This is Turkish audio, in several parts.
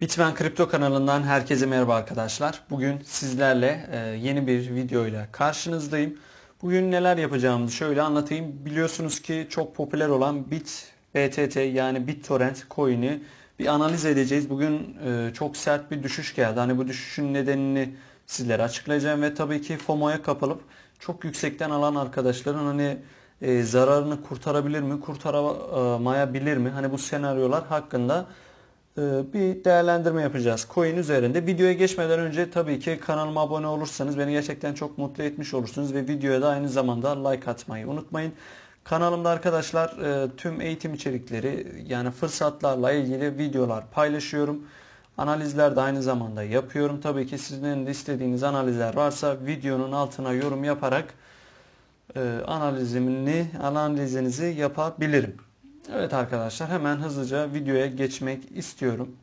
Bitmen Kripto kanalından herkese merhaba arkadaşlar. Bugün sizlerle e, yeni bir videoyla karşınızdayım. Bugün neler yapacağımızı şöyle anlatayım. Biliyorsunuz ki çok popüler olan Bit BTT yani BitTorrent coin'i bir analiz edeceğiz. Bugün e, çok sert bir düşüş geldi. Hani bu düşüşün nedenini sizlere açıklayacağım ve tabii ki FOMO'ya kapılıp çok yüksekten alan arkadaşların hani e, zararını kurtarabilir mi, kurtaramayabilir mi? Hani bu senaryolar hakkında bir değerlendirme yapacağız coin üzerinde. Videoya geçmeden önce tabii ki kanalıma abone olursanız beni gerçekten çok mutlu etmiş olursunuz ve videoya da aynı zamanda like atmayı unutmayın. Kanalımda arkadaşlar e, tüm eğitim içerikleri yani fırsatlarla ilgili videolar paylaşıyorum. Analizler de aynı zamanda yapıyorum. Tabii ki sizin de istediğiniz analizler varsa videonun altına yorum yaparak e, analizini, analizinizi yapabilirim. Evet arkadaşlar hemen hızlıca videoya geçmek istiyorum.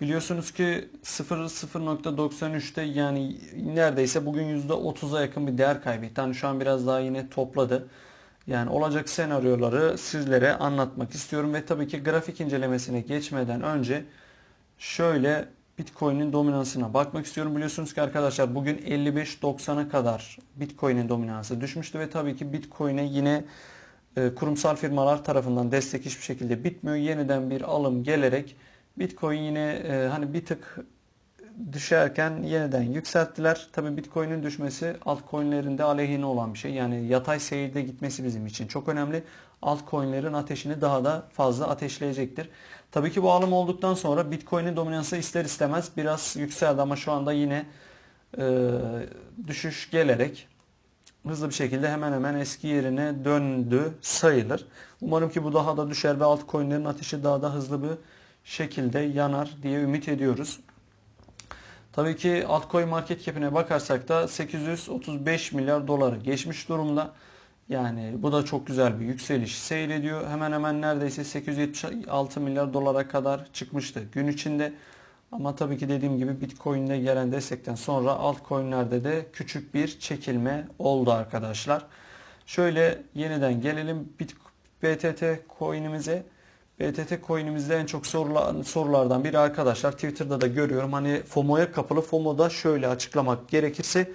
Biliyorsunuz ki 0.93'te yani neredeyse bugün %30'a yakın bir değer kaybetti. Hani şu an biraz daha yine topladı. Yani olacak senaryoları sizlere anlatmak istiyorum ve tabii ki grafik incelemesine geçmeden önce şöyle Bitcoin'in dominansına bakmak istiyorum. Biliyorsunuz ki arkadaşlar bugün 55.90'a kadar Bitcoin'in dominansı düşmüştü ve tabii ki Bitcoin'e yine kurumsal firmalar tarafından destek hiçbir şekilde bitmiyor. Yeniden bir alım gelerek Bitcoin yine e, hani bir tık düşerken yeniden yükselttiler. Tabi Bitcoin'in düşmesi altcoin'lerinde aleyhine olan bir şey. Yani yatay seyirde gitmesi bizim için çok önemli. Altcoin'lerin ateşini daha da fazla ateşleyecektir. Tabii ki bu alım olduktan sonra Bitcoin'in dominansı ister istemez biraz yükseldi ama şu anda yine e, düşüş gelerek hızlı bir şekilde hemen hemen eski yerine döndü sayılır. Umarım ki bu daha da düşer ve altcoin'lerin ateşi daha da hızlı bir şekilde yanar diye ümit ediyoruz. Tabii ki altcoin market cap'ine bakarsak da 835 milyar doları geçmiş durumda. Yani bu da çok güzel bir yükseliş seyrediyor. Hemen hemen neredeyse 876 milyar dolara kadar çıkmıştı gün içinde. Ama tabii ki dediğim gibi Bitcoin'de gelen destekten sonra altcoin'lerde de küçük bir çekilme oldu arkadaşlar. Şöyle yeniden gelelim BTT coin'imize. BTT coin'imizde en çok sorulan, sorulardan biri arkadaşlar Twitter'da da görüyorum. Hani FOMO'ya kapılı FOMO'da şöyle açıklamak gerekirse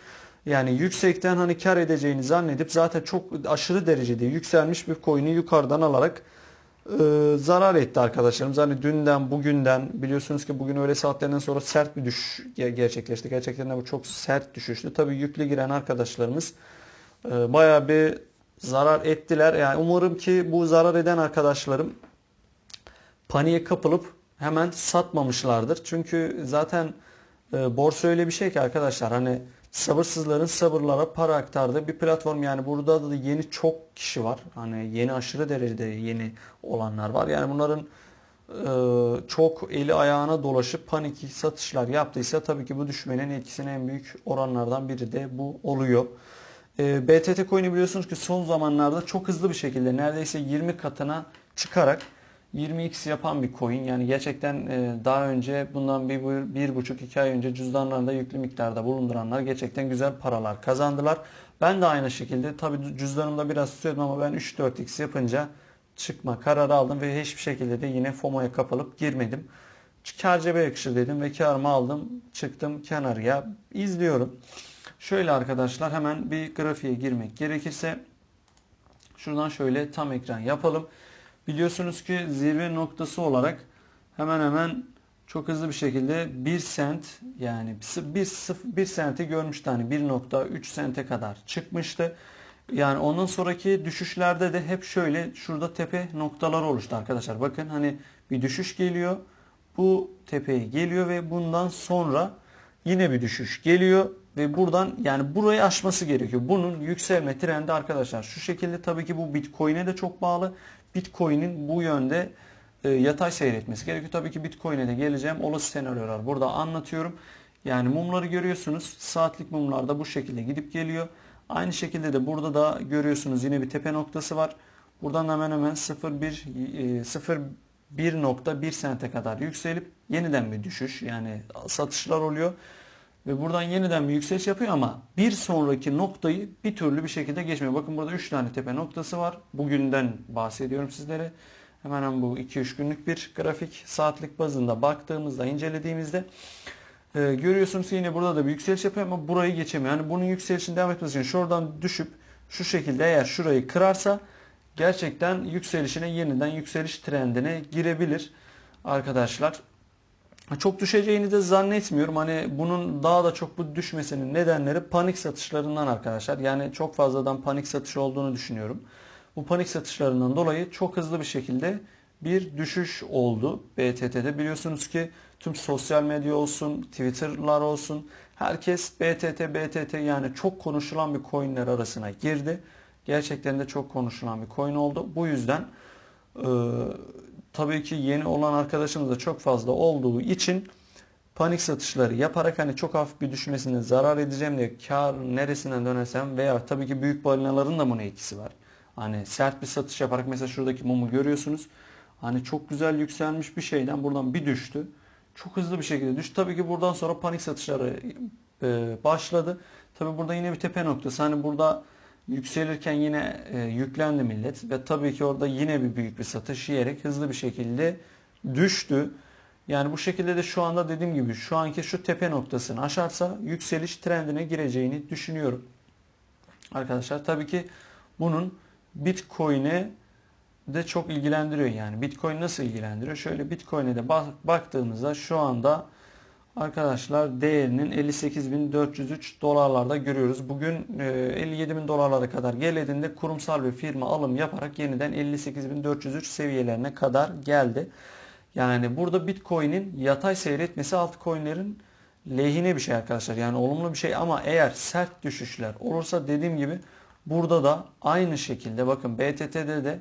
yani yüksekten hani kar edeceğini zannedip zaten çok aşırı derecede yükselmiş bir coin'i yukarıdan alarak e, zarar etti arkadaşlarımız. Hani dünden bugünden biliyorsunuz ki bugün öyle saatlerinden sonra sert bir düşüş gerçekleşti. Gerçekten de bu çok sert düşüştü. Tabii yüklü giren arkadaşlarımız e, bayağı bir zarar ettiler. Yani umarım ki bu zarar eden arkadaşlarım paniğe kapılıp hemen satmamışlardır. Çünkü zaten e, borsa öyle bir şey ki arkadaşlar hani sabırsızların sabırlara para aktardığı bir platform. Yani burada da yeni çok kişi var. Hani yeni aşırı derecede yeni olanlar var. Yani bunların e, çok eli ayağına dolaşıp panik satışlar yaptıysa tabii ki bu düşmenin etkisinin en büyük oranlardan biri de bu oluyor. E, BTT coin'i biliyorsunuz ki son zamanlarda çok hızlı bir şekilde neredeyse 20 katına çıkarak 20x yapan bir coin. Yani gerçekten e, daha önce bundan bir, bir buçuk iki ay önce cüzdanlarında yüklü miktarda bulunduranlar gerçekten güzel paralar kazandılar. Ben de aynı şekilde tabi cüzdanımda biraz tutuyordum ama ben 3-4x yapınca çıkma kararı aldım ve hiçbir şekilde de yine FOMO'ya kapılıp girmedim. Kar cebe yakışır dedim ve karımı aldım. Çıktım kenarıya izliyorum. Şöyle arkadaşlar hemen bir grafiğe girmek gerekirse şuradan şöyle tam ekran yapalım. Biliyorsunuz ki zirve noktası olarak hemen hemen çok hızlı bir şekilde 1 sent yani 1, 1 senti görmüştü hani 1.3 sente kadar çıkmıştı. Yani ondan sonraki düşüşlerde de hep şöyle şurada tepe noktalar oluştu arkadaşlar. Bakın hani bir düşüş geliyor. Bu tepeye geliyor ve bundan sonra yine bir düşüş geliyor ve buradan yani burayı aşması gerekiyor. Bunun yükselme trendi arkadaşlar şu şekilde tabii ki bu Bitcoin'e de çok bağlı. Bitcoin'in bu yönde e, yatay seyretmesi gerekiyor. Tabii ki Bitcoin'e de geleceğim. Olası senaryolar burada anlatıyorum. Yani mumları görüyorsunuz. Saatlik mumlar da bu şekilde gidip geliyor. Aynı şekilde de burada da görüyorsunuz yine bir tepe noktası var. Buradan hemen hemen 0.1 0.1.1 sente kadar yükselip yeniden bir düşüş yani satışlar oluyor. Ve buradan yeniden bir yükseliş yapıyor ama bir sonraki noktayı bir türlü bir şekilde geçmiyor. Bakın burada 3 tane tepe noktası var. Bugünden bahsediyorum sizlere. Hemen bu 2-3 günlük bir grafik saatlik bazında baktığımızda incelediğimizde e, görüyorsunuz yine burada da bir yükseliş yapıyor ama burayı geçemiyor. Yani bunun yükselişin devam etmesi için şuradan düşüp şu şekilde eğer şurayı kırarsa gerçekten yükselişine yeniden yükseliş trendine girebilir arkadaşlar. Çok düşeceğini de zannetmiyorum. Hani bunun daha da çok bu düşmesinin nedenleri panik satışlarından arkadaşlar. Yani çok fazladan panik satış olduğunu düşünüyorum. Bu panik satışlarından dolayı çok hızlı bir şekilde bir düşüş oldu BTT'de. Biliyorsunuz ki tüm sosyal medya olsun, Twitter'lar olsun herkes BTT, BTT yani çok konuşulan bir coinler arasına girdi. Gerçekten de çok konuşulan bir coin oldu. Bu yüzden tabii ki yeni olan arkadaşımız da çok fazla olduğu için panik satışları yaparak hani çok hafif bir düşmesine zarar edeceğim diye kar neresinden dönesem veya tabii ki büyük balinaların da buna etkisi var. Hani sert bir satış yaparak mesela şuradaki mumu görüyorsunuz. Hani çok güzel yükselmiş bir şeyden buradan bir düştü. Çok hızlı bir şekilde düştü. Tabii ki buradan sonra panik satışları e, başladı. Tabii burada yine bir tepe noktası. Hani burada yükselirken yine e, yüklendi millet ve tabii ki orada yine bir büyük bir satış yiyerek hızlı bir şekilde düştü. Yani bu şekilde de şu anda dediğim gibi şu anki şu tepe noktasını aşarsa yükseliş trendine gireceğini düşünüyorum. Arkadaşlar tabii ki bunun Bitcoin'e de çok ilgilendiriyor yani. Bitcoin nasıl ilgilendiriyor? Şöyle Bitcoin'e de baktığımızda şu anda arkadaşlar değerinin 58.403 dolarlarda görüyoruz. Bugün 57.000 e, dolarlara kadar geldiğinde kurumsal bir firma alım yaparak yeniden 58.403 seviyelerine kadar geldi. Yani burada Bitcoin'in yatay seyretmesi altcoin'lerin lehine bir şey arkadaşlar. Yani olumlu bir şey ama eğer sert düşüşler olursa dediğim gibi burada da aynı şekilde bakın BTT'de de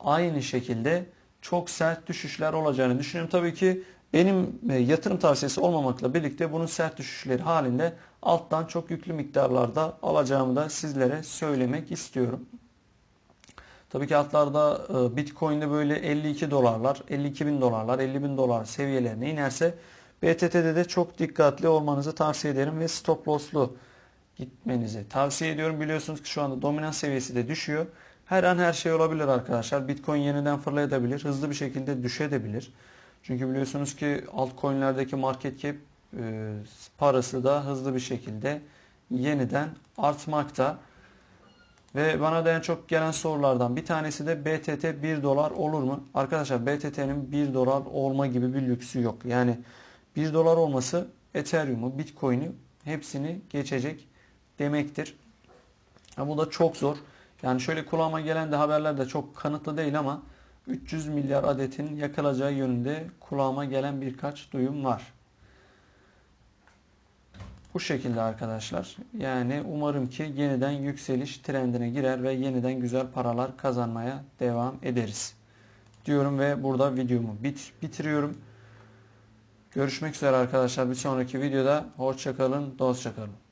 aynı şekilde çok sert düşüşler olacağını düşünüyorum. Tabii ki benim e, yatırım tavsiyesi olmamakla birlikte bunun sert düşüşleri halinde alttan çok yüklü miktarlarda alacağımı da sizlere söylemek istiyorum. Tabii ki altlarda e, Bitcoin'de böyle 52 dolarlar, 52 bin dolarlar, 50 bin dolar seviyelerine inerse BTT'de de çok dikkatli olmanızı tavsiye ederim ve stop loss'lu gitmenizi tavsiye ediyorum. Biliyorsunuz ki şu anda dominans seviyesi de düşüyor. Her an her şey olabilir arkadaşlar. Bitcoin yeniden fırlayabilir. Hızlı bir şekilde düşebilir. Çünkü biliyorsunuz ki altcoin'lerdeki market cap e, parası da hızlı bir şekilde yeniden artmakta. Ve bana da en çok gelen sorulardan bir tanesi de BTT 1 dolar olur mu? Arkadaşlar BTT'nin 1 dolar olma gibi bir lüksü yok. Yani 1 dolar olması Ethereum'u, Bitcoin'i hepsini geçecek demektir. Ya bu da çok zor. Yani şöyle kulağıma gelen de haberler de çok kanıtlı değil ama 300 milyar adetin yakılacağı yönünde kulağıma gelen birkaç duyum var. Bu şekilde arkadaşlar. Yani umarım ki yeniden yükseliş trendine girer ve yeniden güzel paralar kazanmaya devam ederiz. Diyorum ve burada videomu bit bitiriyorum. Görüşmek üzere arkadaşlar bir sonraki videoda. Hoşçakalın, dostçakalın.